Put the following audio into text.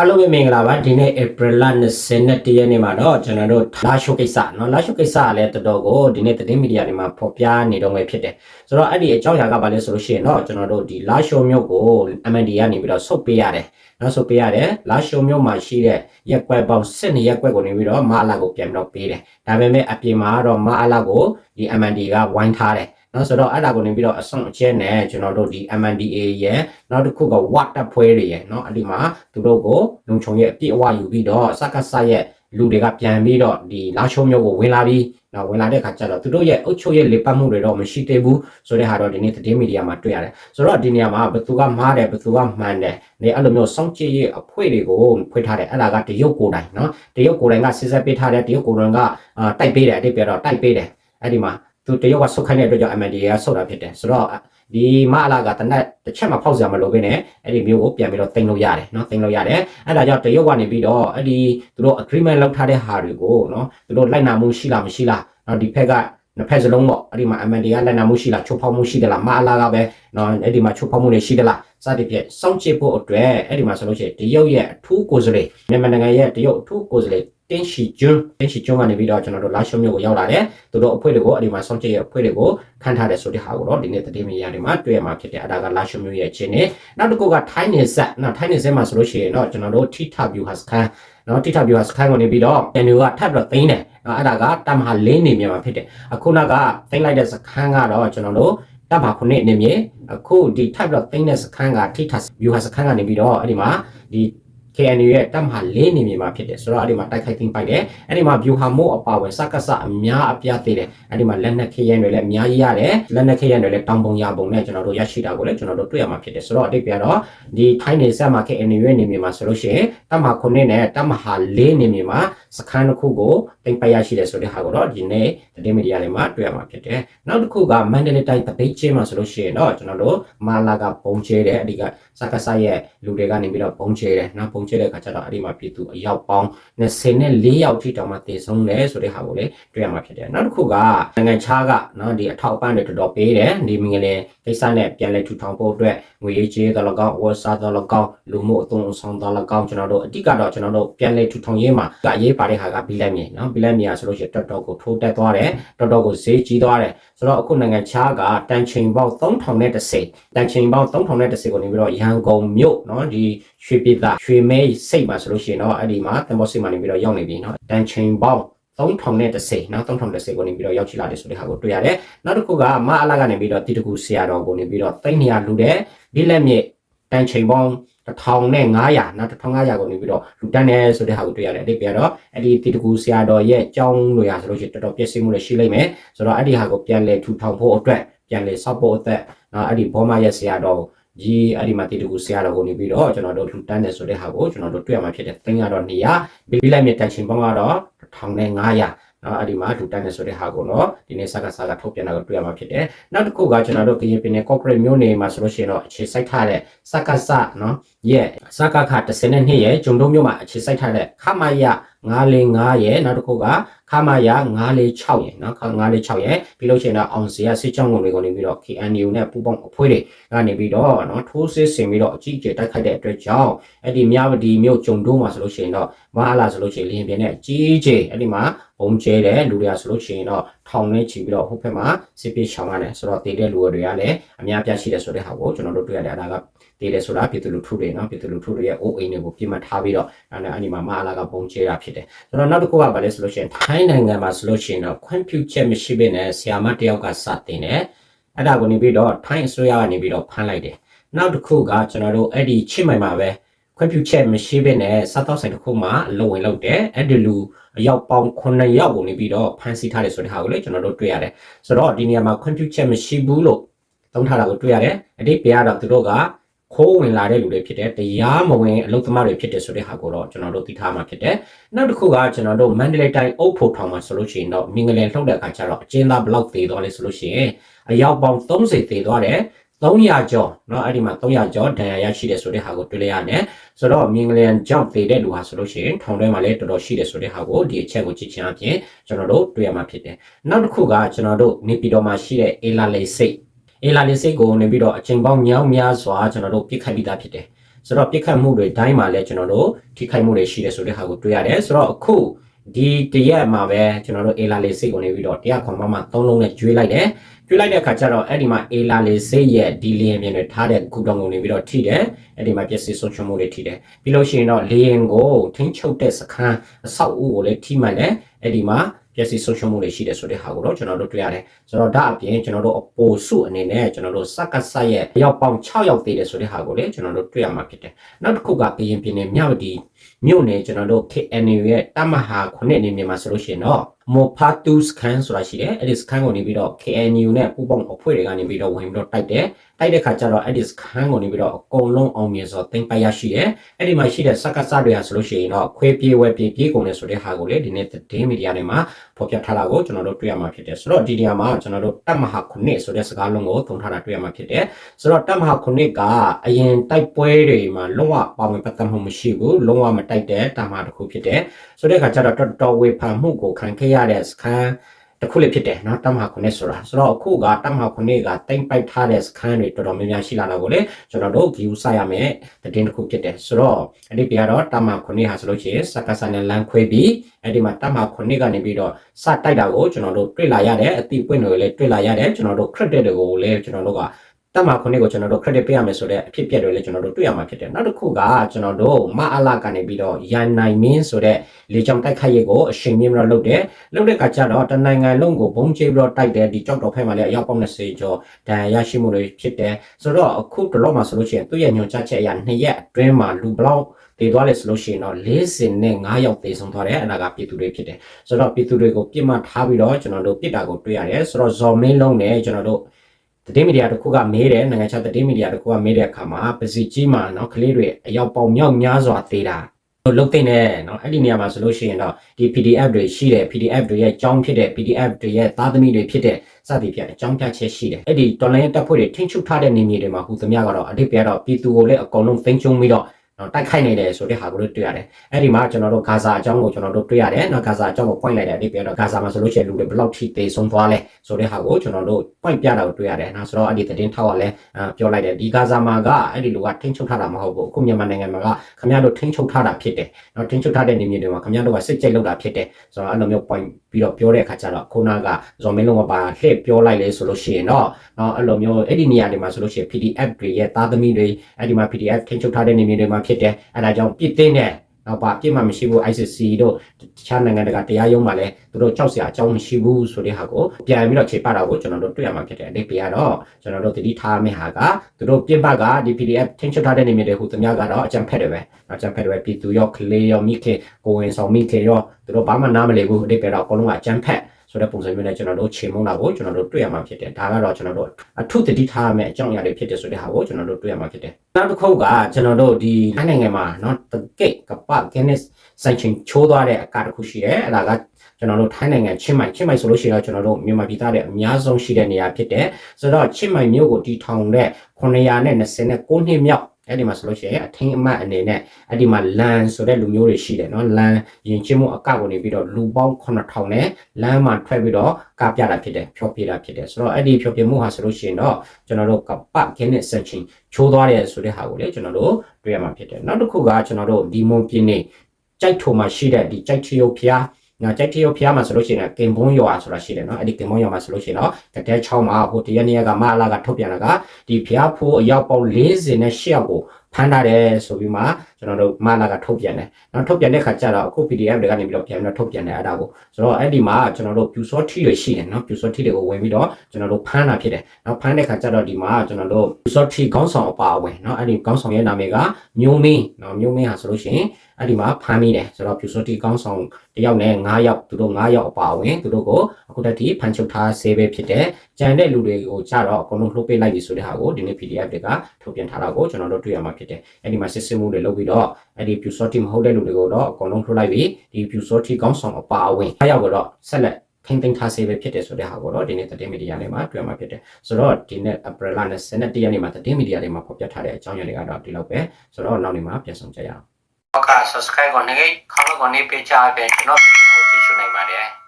အားလုံးပဲမင်္ဂလာပါဒီနေ့ April လ21ရက်နေ့မှာတော့ကျွန်တော်တို့လာရှိုကိစ္စเนาะလာရှိုကိစ္စကလည်းတော်တော်ကိုဒီနေ့သတင်းမီဒီယာတွေမှာဖော်ပြနေတော့ပဲဖြစ်တယ်ဆိုတော့အဲ့ဒီအကြောင်းအရာကဘာလဲဆိုလို့ရှိရင်တော့ကျွန်တော်တို့ဒီလာရှိုမြို့ကို MND ကနေပြီးတော့ဆုတ်ပေးရတယ်เนาะဆုတ်ပေးရတယ်လာရှိုမြို့မှာရှိတဲ့ရက်ကွက်ပေါင်း12ရက်ကွက်ကိုနေပြီးတော့မအလာကိုပြန်ပြီးတော့ပေးတယ်ဒါပေမဲ့အပြင်မှာတော့မအလာကိုဒီ MND ကဝိုင်းထားတယ် နော်ဆိုတော့အဲ့ဒါကိုနေပြီးတော့အဆောင်အကျဲနဲ့ကျွန်တော်တို့ဒီ MNDA ရဲ့နောက်တစ်ခုက what တပ်ဖွဲ့တွေရဲ့နော်အဲ့ဒီမှာသူတို့ကိုလုံခြုံရဲ့အပြည့်အဝယူပြီးတော့စကစရဲ့လူတွေကပြန်ပြီးတော့ဒီလာချုံမျိုးကိုဝင်လာပြီးနော်ဝင်လာတဲ့ခါကျတော့သူတို့ရဲ့အုတ်ချုပ်ရဲ့လေပတ်မှုတွေတော့မရှိသေးဘူးဆိုတဲ့ဟာတော့ဒီနေ့သတင်းမီဒီယာမှာတွေ့ရတယ်ဆိုတော့ဒီနေရာမှာဘသူကမှားတယ်ဘသူကမှန်တယ်နေအဲ့လိုမျိုးစောင့်ကြည့်ရဲ့အဖွဲ့တွေကိုဖွဲ့ထားတယ်အဲ့ဒါကတရုတ်ကိုယ်တိုင်နော်တရုတ်ကိုယ်တိုင်ကစစ်ဆက်ပေးထားတယ်တရုတ်ကိုယ်တိုင်ကတိုက်ပေးတယ်အဲ့ဒီပြတော့တိုက်ပေးတယ်အဲ့ဒီမှာ သူတရုတ်ကဆုတ်ခိုင်းတဲ့အတွက်ကြောင့် MNDA ကဆုတ်တာဖြစ်တယ်ဆိုတော့ဒီမအလာကတနက်တစ်ချက်မှဖောက်စရာမလိုဘဲနဲ့အဲ့ဒီမျိုးကိုပြန်ပြီးတော့တင်လို့ရတယ်နော်တင်လို့ရတယ်အဲ့ဒါကြောင့်တရုတ်ကနေပြီးတော့အဲ့ဒီသူတို့ agreement လောက်ထားတဲ့ဟာတွေကိုနော်သူတို့လိုက်နာမှုရှိလားမရှိလားနော်ဒီဖက်ကနှစ်ဖက်စလုံးပေါ့အဲ့ဒီမှာ MND ကလက်နက်မှုရှိလားချုပ်ဖောက်မှုရှိသလားမအလာကပဲနော်အဲ့ဒီမှာချုပ်ဖောက်မှုတွေရှိသလား စသဖြင့်စောင့်ကြည့်ဖို့အတွက်အဲ့ဒီမှာဆိုလို့ရှိရင်တရုတ်ရဲ့အထူးကိုယ်စားလှယ်မြန်မာနိုင်ငံရဲ့တရုတ်အထူးကိုယ်စားလှယ်တင်းရှီကျွန်းတင်းရှီကျွန်းကနေပြီးတော့ကျွန်တော်တို့လာရှုံမြို့ကိုရောက်လာတယ်သူတို့အဖွဲ့တွေကိုအဲ့ဒီမှာစောင့်ကြည့်ရဲ့အဖွဲ့တွေကိုခန့်ထားတယ်ဆိုတဲ့ဟာကိုတော့ဒီနေ့သတင်းမီဒီယာတွေမှာတွေ့ရမှာဖြစ်တယ်အဲ့ဒါကလာရှုံမြို့ရဲ့အခြေအနေနောက်တစ်ခုကထိုင်းနေဆက်နော်ထိုင်းနေဆက်မှာဆိုလို့ရှိရင်တော့ကျွန်တော်တို့ထိထဗျူဟာစခန်းနော်တိထဗျူဟာစခန်းကိုနေပြီးတော့တန်ညူကထပ်ပြီးတော့သိမ်းတယ်နော်အဲ့ဒါကတမဟာလင်းနေမြန်မာဖြစ်တယ်အခုနောက်ကသိမ်းလိုက်တဲ့စခန်းကတော့ကျွန်တော်တို့ တပ်ပါခုနှစ်နေမြေအခုဒီ type တော့သိမ်းတဲ့စခန်းကထိထ view ဟာစခန်းကနေပြီးတော့အဲ့ဒီမှာဒီ KNU ရဲ့တပ်မဟာလေးနေမြေမှာဖြစ်တယ်ဆိုတော့အဲ့ဒီမှာတိုက်ခိုက်သိမ်းပိုက်တယ်အဲ့ဒီမှာ view ဟာမို့အပါဝင်စကစအများအပြားသေးတယ်အဲ့ဒီမှာလက်နက် KN တွေလည်းအများကြီးရတယ်လက်နက် KN တွေလည်းတောင်ပုံရပုံနဲ့ကျွန်တော်တို့ရရှိတာကိုလည်းကျွန်တော်တို့တွေ့ရမှာဖြစ်တယ်ဆိုတော့အတိတ်ပြတော့ဒီထိုင်းနေဆက်မှာ KNU ရဲ့နေမြေမှာဆိုလို့ရှိရင်တပ်မဟာ9နဲ့တပ်မဟာလေးနေမြေမှာစခန်းတစ်ခုကိုတင်ပိုက်ရရှိတယ်ဆိုတဲ့ဟာကိုတော့ဒီနေ့သတင်းမီဒီယာတွေမှာတွေ့ရမှာဖြစ်တယ်နောက်တစ်ခုကမန္တလေးတိုင်းတပိတ်ချင်းမှာဆိုလို့ရှိရင်တော့ကျွန်တော်တို့မာလာကပုံချဲတယ်အဓိကစကစရဲ့လူတွေကနေပြီးတော့ပုံချဲတယ်နော်ပုံချဲတဲ့အခါကျတော့အဲ့ဒီမှာပြည်သူအယောက်ပေါင်း24ယောက်ထိတောင်မှတည်ဆုံးတယ်ဆိုတဲ့ဟာကိုလည်းတွေ့ရမှာဖြစ်တယ်နောက်တစ်ခုကနိုင်ငံခြားကနော်ဒီအထောက်အပံ့တွေတော်တော်ပေးတယ်ဒီမင်္ဂလာကိစ္စနဲ့ပြန်လဲထူထောင်ဖို့အတွက်ငွေရေးကြေးတော်လကောက်ဝတ်စားတော်လကောက်လူမှုအသွင်အဆောင်တော်လကောက်ကျွန်တော်တို့အဓိကတော့ကျွန်တော်တို့ပြန်လဲထူထောင်ရေးမှာအရေးပါတဲ့ဟာကဘီလက်မြေနော်ဘီလက်မြေဆိုလို့ရှိရင်တော်တော်ကိုထိုးတက်သွားတယ်တော်တော်ကိုဈေးကြီးသွားတယ်ဆိုတော့အခုနိုင်ငံခြားကတန်ချိန်ပေါက်3000နဲ့30တန်ချိန်ပေါက်3000နဲ့30ကိုနေပြီးတော့ရန်ကုန်မြို့နော်ဒီရွှေပြည်သာရွှေမဲစိတ်မှာဆိုလို့ရှိရင်တော့အဲ့ဒီမှာတမောစိတ်မှာနေပြီးတော့ရောက်နေပြီနော်တန်ချိန်ပေါက်3000နဲ့30နော်3030ကိုနေပြီးတော့ရောက်ချလာတယ်ဆိုတဲ့ဟာကိုတွေ့ရတယ်နောက်တစ်ခုကမအလာကနေပြီးတော့တိတကူဆရာတော်ကိုနေပြီးတော့တိတ်နေရလူတဲ့ဒီလက်မြေတန်ချိန်ပေါင်း1500နော်1500ကိုနေပြီးတော့လူတန်းတယ်ဆိုတဲ့ဟာကိုတွေ့ရတယ်အတိတ်ပြတော့အဲ့ဒီတိတကူဆရာတော်ရဲ့အကြောင်းတွေရဆိုလို့ရှိရင်တော်တော်ပြည့်စုံမှုလည်းရှိလိမ့်မယ်ဆိုတော့အဲ့ဒီဟာကိုပြန်လဲထူထောင်ဖို့အတွက်ပြန်လဲဆောက်ဖို့အတွက်နော်အဲ့ဒီဘောမရဲ့ဆရာတော်ကြီး အဲ့ဒီမှာတိတကူဆရာတော်ကိုနေပြီးတော့ကျွန်တော်တို့လူတန်းတယ်ဆိုတဲ့ဟာကိုကျွန်တော်တို့တွေ့ရမှာဖြစ်တယ်သင်ကတော့200ဘီဘီလိုက်မြေတန်ရှင်ပေါင်းကတော့1500နော်အဲ့ဒီမှာဒူတန်နေဆိုတဲ့ဟာကိုတော့ဒီနေ့စကားစကားထုတ်ပြန်တာကိုတွေ့ရမှာဖြစ်တယ်နောက်တစ်ခုကကျွန်တော်တို့ကရင်ပြည်နယ် corporate မျိုးနေမှာဆိုလို့ရှိရင်တော့အခြေစိုက်ထားတဲ့စကားစနော်ရဲ့စကားခ32ရဲ့ဂျုံတုံးမျိုးမှာအခြေစိုက်ထားတဲ့ခမရ 945ရဲ့နောက်တစ်ခုကခမရ946ရဲ့နော်946ရဲ့ပြီးလို့ရှိရင်တော့အောင်စီရစစ်ကြောင်းကုန်တွေကိုနေပြီးတော့ KNU နဲ့ပူပေါင်းအဖွဲ့တွေကနေပြီးတော့နော်ထိုးစစ်ဆင်ပြီးတော့အကြီးအကျယ်တိုက်ခိုက်တဲ့အတွက်ကြောင့်အဲ့ဒီမြဝတီမြို့ဂျုံတုံးမှာဆိုလို့ရှိရင်တော့မဟာလာဆိုလို့ရှိရင်လင်းပြင်းနဲ့အကြီးအကျယ်အဲ့ဒီမှာဘုံကျဲတယ်လူတွေကဆိုလို့ရှိရင်တော့ထောင်နဲ့ချီပြီးတော့ဟိုဘက်မှာစစ်ပစ်ရှောင်ရတယ်ဆိုတော့တည်တဲ့လူတွေကလည်းအများပြရှိတယ်ဆိုတဲ့ဟာကိုကျွန်တော်တို့တွေ့ရတယ်အဲဒါကတည်တယ်ဆိုတာပြည်သူလူထုတွေနော်ပြည်သူလူထုတွေရဲ့အိုးအိမ်တွေကိုပြစ်မှတ်ထားပြီးတော့အဲ့ဒါအနီမှာမဟာလာကဘုံကျဲတာဖြစ်တယ်ဆိုတော့နောက်တစ်ခုကဘာလဲဆိုလို့ရှိရင်ထိုင်းနိုင်ငံမှာဆိုလို့ရှိရင်တော့ခွင့်ပြုချက်မရှိဘဲနဲ့ဆီယာမတယောက်ကစတင်တယ်အဲ့ဒါကိုနေပြီးတော့ထိုင်းအစိုးရကနေပြီးတော့ဖမ်းလိုက်တယ်နောက်တစ်ခုကကျွန်တော်တို့အဲ့ဒီချစ်မိုင်မှာပဲခွင့်ပြုချက်မရှိဘဲနဲ့စားတော့ဆိုင်တစ်ခုမှာလုံဝင်လောက်တယ်အဲ့ဒီလူအယောက်ပေါင်း9ယောက်ကိုနေပြီးတော့ဖမ်းဆီးထားတယ်ဆိုတဲ့ဟာကိုလည်းကျွန်တော်တို့တွေ့ရတယ်ဆိုတော့ဒီနေရာမှာခွင့်ပြုချက်မရှိဘူးလို့သုံးထားတာကိုတွေ့ရတယ်အတိတ်ပြကတော့သူတို့က ခိုးဝင်လာတဲ့လူတွေဖြစ်တယ်တရားမဝင်အလုပ်သမားတွေဖြစ်တယ်ဆိုတဲ့ဟာကိုတော့ကျွန်တော်တို့သိထားမှာဖြစ်တယ်နောက်တစ်ခုကကျွန်တော်တို့မန္တလေးတိုင်းအုပ်ဖို့ထောင်မှာဆိုလို့ရှိရင်တော့မင်္ဂလာလှုပ်တဲ့အခါကျတော့အကျဉ်းသားဘလောက်သေးသွားလဲဆိုလို့ရှိရင်အယောက်ပေါင်း30သေးသွားတယ်300ကျော်เนาะအဲ့ဒီမှာ300ကျော်ဒဏ်ရာရရှိတယ်ဆိုတဲ့ဟာကိုတွေ့လိုက်ရတယ်ဆိုတော့မင်္ဂလန်ကြောင့်သေတဲ့လူဟာဆိုလို့ရှိရင်ထောင်ထဲမှာလည်းတော်တော်ရှိတယ်ဆိုတဲ့ဟာကိုဒီအချက်ကိုကြည့်ချင်အပြင်ကျွန်တော်တို့တွေ့ရမှာဖြစ်တယ်နောက်တစ်ခုကကျွန်တော်တို့နေပြည်တော်မှာရှိတဲ့အေလာလေစိတ် အေလာလေစိတ်ကိုနေပြီးတော့အချိန်ပေါင်းများများစွာကျွန်တော်တို့ပြစ်ခတ်ပြီးသားဖြစ်တယ်ဆိုတော့ပြစ်ခတ်မှုတွေတိုင်းမှာလည်းကျွန်တော်တို့ထိခိုက်မှုတွေရှိတယ်ဆိုတဲ့ဟာကိုတွေ့ရတယ်ဆိုတော့အခုဒီတရက်မှာပဲကျွန်တော်တို့အေလာလေးစိတ်ကိုနေပြီးတော့တရားခွန်မမှာ၃လုံးနဲ့ကျွေးလိုက်တယ်ကျွေးလိုက်တဲ့အခါကျတော့အဲ့ဒီမှာအေလာလေးစိတ်ရဲ့ဒီလီယံမြင်တွေထားတဲ့ကုတုံကိုနေပြီးတော့ထိတယ်အဲ့ဒီမှာပျက်စီးဆုံးရှုံးမှုတွေထိတယ်ပြီးလို့ရှိရင်တော့လေရင်ကိုထိန်းချုပ်တဲ့စခန်းအဆောက်အဦကိုလည်းထိမှန်တယ်အဲ့ဒီမှာ ပျက်စီးဆုံးရှုံးမှုတွေရှိတယ်ဆိုတဲ့ဟာကိုတော့ကျွန်တော်တို့တွေ့ရတယ်ဆိုတော့ဒါအပြင်ကျွန်တော်တို့အပိုစုအနေနဲ့ကျွန်တော်တို့စက္ကဆတ်ရဲ့ရောက်ပေါင်း6ရောက်သေးတယ်ဆိုတဲ့ဟာကိုလည်းကျွန်တော်တို့တွေ့ရမှာဖြစ်တယ်နောက်တစ်ခုကကရင်ပြည်နယ်မြောက်ဒီ မြို့နယ်ကျွန်တော်တို့ KNU ရဲ့တမဟာခုနှစ်နေမြန်မာဆိုလို့ရှိရင်တော့မောဖာတူစကန်ဆိုတာရှိတယ်အဲ့ဒီစကန်ကိုနေပြီးတော့ KNU နဲ့ပူးပေါင်းအဖွဲ့တွေကနေပြီးတော့ဝင်ပြီးတော့တိုက်တယ်တိုက်တဲ့ခါကျတော့အဲ့ဒီစကန်ကိုနေပြီးတော့အကုန်လုံးအောင်မြင်စွာတင်ပိုက်ရရှိတယ်အဲ့ဒီမှာရှိတဲ့စက္ကဆတွေဟာဆိုလို့ရှိရင်တော့ခွဲပြေးဝဲပြေးပြေးကုန်တယ်ဆိုတဲ့ဟာကိုလေဒီနေ့သတင်းမီဒီယာတွေမှာဖော်ပြထားတာကိုကျွန်တော်တို့တွေ့ရမှာဖြစ်တယ်ဆိုတော့ဒီနေရာမှာကျွန်တော်တို့တမဟာခုနှစ်ဆိုတဲ့စကားလုံးကိုသုံးထားတာတွေ့ရမှာဖြစ်တယ်ဆိုတော့တမဟာခုနှစ်ကအရင်တိုက်ပွဲတွေမှာလုံးဝပါဝင်ပတ်သက်မှုမရှိဘူးလုံးဝမတိုက်တဲ့တာမတစ်ခုဖြစ်တယ်ဆိုတဲ့အခါကျတော့တော်တော်ဝေဖန်မှုကိုခံခဲ့ရတဲ့စခန်းတစ်ခုလည်းဖြစ်တယ်နော်တမဟာခုနှစ်ဆိုတာဆိုတော့အခုကတမဟာခုနှစ်ကတိမ့်ပိုက်ထားတဲ့စခန်းတွေတော်တော်များများရှိလာတာကိုလည်းကျွန်တော်တို့ဂီယူဆရမယ်တည်င်းတစ်ခုဖြစ်တယ်ဆိုတော့အဲ့ဒီပြကတော့တမဟာခုနှစ်ဟာဆိုလို့ရှိရင်စကားဆန်နဲ့လမ်းခွဲပြီးအဲ့ဒီမှာတမဟာခုနှစ်ကနေပြီးတော့စတိုက်တာကိုကျွန်တော်တို့တွေ့လာရတယ်အတိပွင့်တွေကိုလည်းတွေ့လာရတယ်ကျွန်တော်တို့ credit တွေကိုလည်းကျွန်တော်တို့က တမခုနှစ်ကိုကျွန်တော်တို့ credit ပေးရမယ်ဆိုတဲ့အဖြစ်အပျက်တွေလည်းကျွန်တော်တို့တွေ့ရမှာဖြစ်တယ်နောက်တစ်ခုကကျွန်တော်တို့မအလာကနေပြီးတော့ရန်နိုင်မင်းဆိုတဲ့လေကြောင်တိုက်ခိုက်ရေးကိုအချိန်မြင့်ပြီးတော့လုပ်တယ်လုပ်တဲ့အခါကျတော့တနိုင်ငံလုံးကိုဘုံကျဲပြီးတော့တိုက်တယ်ဒီကြောက်တော်ဖက်မှာလည်းအယောက်ပေါင်း20ကျော်ဒဏ်ရာရရှိမှုတွေဖြစ်တယ်ဆိုတော့အခုတလောမှာဆိုလို့ရှိရင်သူ့ရဲ့ညွှန်ကြားချက်အရ2ရက်အတွင်းမှာလူဘလောက်တည်သွားတယ်ဆိုလို့ရှိရင်တော့40နဲ့5ယောက်တည်ဆုံးသွားတယ်အဲ့ဒါကပြည်သူတွေဖြစ်တယ်ဆိုတော့ပြည်သူတွေကိုပြစ်မှတ်ထားပြီးတော့ကျွန်တော်တို့ပြစ်တာကိုတွေ့ရတယ်ဆိုတော့ဇော်မင်းလုံးနဲ့ကျွန်တော်တို့ သတင်းမီဒီယာတစ်ခုကမေးတယ်နိုင်ငံခြားသတင်းမီဒီယာတစ်ခုကမေးတဲ့အခါမှာပစီကြီးမှာเนาะကလေးတွေအယောက်ပေါင်းမြောက်များစွာသေးတာလုတ်သိနေเนาะအဲ့ဒီနေရာမှာဆိုလို့ရှိရင်တော့ဒီ PDF တွေရှိတယ် PDF တွေရဲ့အကြောင်းဖြစ်တဲ့ PDF တွေရဲ့သားသမီးတွေဖြစ်တဲ့စသည်ဖြင့်အကြောင်းပြချက်ရှိတယ်အဲ့ဒီတော်လိုင်းတပ်ဖွဲ့တွေထိန်းချုပ်ထားတဲ့နေမြေတွေမှာဟူသမျှကတော့အဓိပ္ပာယ်တော့ပြည်သူကိုလည်းအကုန်လုံးသိမ်းကျုံပြီးတော့နော် တိုက်ခိုက်နေတယ်ဆိုတဲ့ဟာကိုလည်းတွေ့ရတယ်။အဲ့ဒီမှာကျွန်တော်တို့ဂါဇာအကြောင်းကိုကျွန်တော်တို့တွေ့ရတယ်။နော်ဂါဇာအကြောင်းကို point လိုက်တဲ့အဒီပြောတော့ဂါဇာမှာဆိုလို့ရှိရင်လူတွေဘယ်လောက်ထိသေဆုံးသွားလဲဆိုတဲ့ဟာကိုကျွန်တော်တို့ point ပြတာကိုတွေ့ရတယ်။နော်ဆိုတော့အဲ့ဒီသတင်းထောက်ကလည်းပြောလိုက်တယ်ဒီဂါဇာမှာကအဲ့ဒီလူကထိန်းချုပ်ထားတာမဟုတ်ဘူး။အခုမြန်မာနိုင်ငံမှာကခင်ဗျားတို့ထိန်းချုပ်ထားတာဖြစ်တယ်။နော်ထိန်းချုပ်ထားတဲ့နေမြေတွေမှာခင်ဗျားတို့ကစစ်ကြိတ်လုပ်တာဖြစ်တယ်။ဆိုတော့အဲ့လိုမျိုး point ပြီးတော့ပြောတဲ့အခါကျတော့ခုနကဇော်မင်းလုံးကပါလှည့်ပြောလိုက်လေဆိုလို့ရှိရင်တော့နော်အဲ့လိုမျိုးအဲ့ဒီနေရာတွေမှာဆိုလို့ရှိရင် PDF တွေရဲ့သားသမီးတွေအဲ့ဒီမှာ PDF ထိန်းချုပ်ထားတဲ့နေမြေတွေမှာဖြစ်တယ်အဲ့ဒါကြောင့်ပြစ်သိတဲ့ တော့ပါပြစ်မှမရှိဘူး ICC တို့တခြားနိုင်ငံတကာတရားရုံးမှာလည်းသူတို့ကြောက်စရာအကြောင်းမရှိဘူးဆိုတဲ့ဟာကိုပြန်ပြီးတော့ခြေပတ်တာကိုကျွန်တော်တို့တွေ့ရမှာဖြစ်တယ်အတိတ်ပြတော့ကျွန်တော်တို့တတိထားမယ့်ဟာကသူတို့ပြစ်ပတ်ကဒီ PDF ထင်းချုပ်ထားတဲ့နေမြေတွေဟိုသမျှကတော့အကြံဖက်တယ်ပဲအကြံဖက်တယ်ပဲပြည်သူရောကလေးရောမိခင်ကိုဝင်ဆောင်မိခင်ရောသူတို့ဘာမှနားမလည်ဘူးအတိတ်ပြတော့အကုန်လုံးကအကြံဖက် ဆိုတဲ့ပုံစံမျိုးနဲ့ကျွန်တော်တို့ချိန်မုံတာကိုကျွန်တော်တို့တွေ့ရမှာဖြစ်တယ်ဒါကတော့ကျွန်တော်တို့အထုတတိထားရမယ့်အကြောင်းအရာတွေဖြစ်တယ်ဆိုတဲ့ဟာကိုကျွန်တော်တို့တွေ့ရမှာဖြစ်တယ်နောက်တစ်ခုကကျွန်တော်တို့ဒီတိုင်းနိုင်ငံမှာเนาะတကိတ်ကပဂင်းနစ်ဆိုင်ချင်းချိုးသွားတဲ့အကာတစ်ခုရှိတယ်အဲ့ဒါကကျွန်တော်တို့ထိုင်းနိုင်ငံချင်းမိုင်ချင်းမိုင်ဆိုလို့ရှိရင်တော့ကျွန်တော်တို့မြန်မာပြည်သားတွေအများဆုံးရှိတဲ့နေရာဖြစ်တယ်ဆိုတော့ချင်းမိုင်မြို့ကိုတီထောင်တဲ့929နှစ်မြောက် အဲ့ဒီမှာဆိုလို့ရှိရင်အထင်းအမတ်အနေနဲ့အဲ့ဒီမှာလန်ဆိုတဲ့လူမျိုးတွေရှိတယ်နော်လန်ရင်ချင်းမှုအကောက်ကနေပြီးတော့လူပေါင်း9000နဲ့လမ်းမှာထွက်ပြီးတော့ကပြတာဖြစ်တယ်ဖြောပြတာဖြစ်တယ်ဆိုတော့အဲ့ဒီဖြောပြမှုဟာဆိုလို့ရှိရင်တော့ကျွန်တော်တို့ကပတ်ခင်းနဲ့ဆက်ချင်းချိုးသွားတယ်ဆိုတဲ့ဟာကိုလေကျွန်တော်တို့တွေ့ရမှာဖြစ်တယ်နောက်တစ်ခုကကျွန်တော်တို့ဒီမွန်ပြင်းနေကြိုက်ထုံမှာရှိတဲ့ဒီကြိုက်ချီယိုဖျား နော်ကြိုက်တရုတ်ဖျားမှာဆိုလို့ရှိရင်ကင်ဘွန်းရွာဆိုတာရှိတယ်နော်အဲ့ဒီကင်ဘွန်းရွာမှာဆိုလို့ရှိရင်တော့တတဲချောင်းမှာဟိုတရနေ့ကမအလာကထုတ်ပြန်တာကဒီဖျားဖိုးအရောက်ပေါင်း40နဲ့8ယောက်ကိုဖမ်းထားတယ်ဆိုပြီးမှကျွန်တော်တို့မလာကထုတ်ပြန်တယ်။နောက်ထုတ်ပြန်တဲ့ခါကျတော့အခု PDF တွေကနေပြီးတော့ပြန်ပြီးတော့ထုတ်ပြန်တယ်အဲ့ဒါကိုဆိုတော့အဲ့ဒီမှာကျွန်တော်တို့ပြူစောထီတွေရှိတယ်နော်ပြူစောထီတွေကိုဝင်ပြီးတော့ကျွန်တော်တို့ဖမ်းတာဖြစ်တယ်။နောက်ဖမ်းတဲ့ခါကျတော့ဒီမှာကျွန်တော်တို့ပြူစောထီခေါင်းဆောင်အပါအဝင်နော်အဲ့ဒီခေါင်းဆောင်ရဲ့နာမည်ကမျိုးမင်းနော်မျိုးမင်းဟာဆိုလို့ရှိရင်အဲ့ဒီမှာဖမ်းမိတယ်ဆိုတော့ပြူစောထီခေါင်းဆောင်တယောက်နဲ့9ယောက်သူတို့9ယောက်အပါအဝင်သူတို့ကိုအခုတက်ထိဖမ်းချုပ်ထားဆေးပဲဖြစ်တယ်။ကြံတဲ့လူတွေကိုကြတော့အကုန်လုံးလှုပ်ပေးလိုက်ပြီဆိုတဲ့ဟာကိုဒီနေ့ PDF တွေကထုတ်ပြန်ထားတာကိုကျွန်တော်တို့တွေ့ရမှာဖြစ်တယ်။အဲ့ဒီမှာစစ်စစ်မှုတွေလုပ်ပြီးတော့အဲ့ဒီ pure sorty မဟုတ်တဲ့လူတွေကိုတော့အကုန်လုံးထုတ်လိုက်ပြီးဒီ pure sorty ကောင်းဆောင်အပါအဝင်အားရောက်တော့ဆက်လက်ထိမ့်သိမ်းထားစေပဲဖြစ်တယ်ဆိုတဲ့ဟာကိုတော့ဒီနေ့သတင်းမီဒီယာတွေမှာတွေ့မှာဖြစ်တယ်ဆိုတော့ဒီနေ့ April လနဲ့7ရက်နေ့မှာသတင်းမီဒီယာတွေမှာဖော်ပြထားတဲ့အကြောင်းအရာတွေကတော့ဒီလောက်ပဲဆိုတော့နောက်နေ့မှာပြန်ဆောင်ကြရအောင်ဟုတ်ကဲ့ subscribe ကိုနေခေါင်းကနေပေးချပေးကျွန်တော်ဗီဒီယိုကိုကြည့်ရှုနိုင်ပါတယ်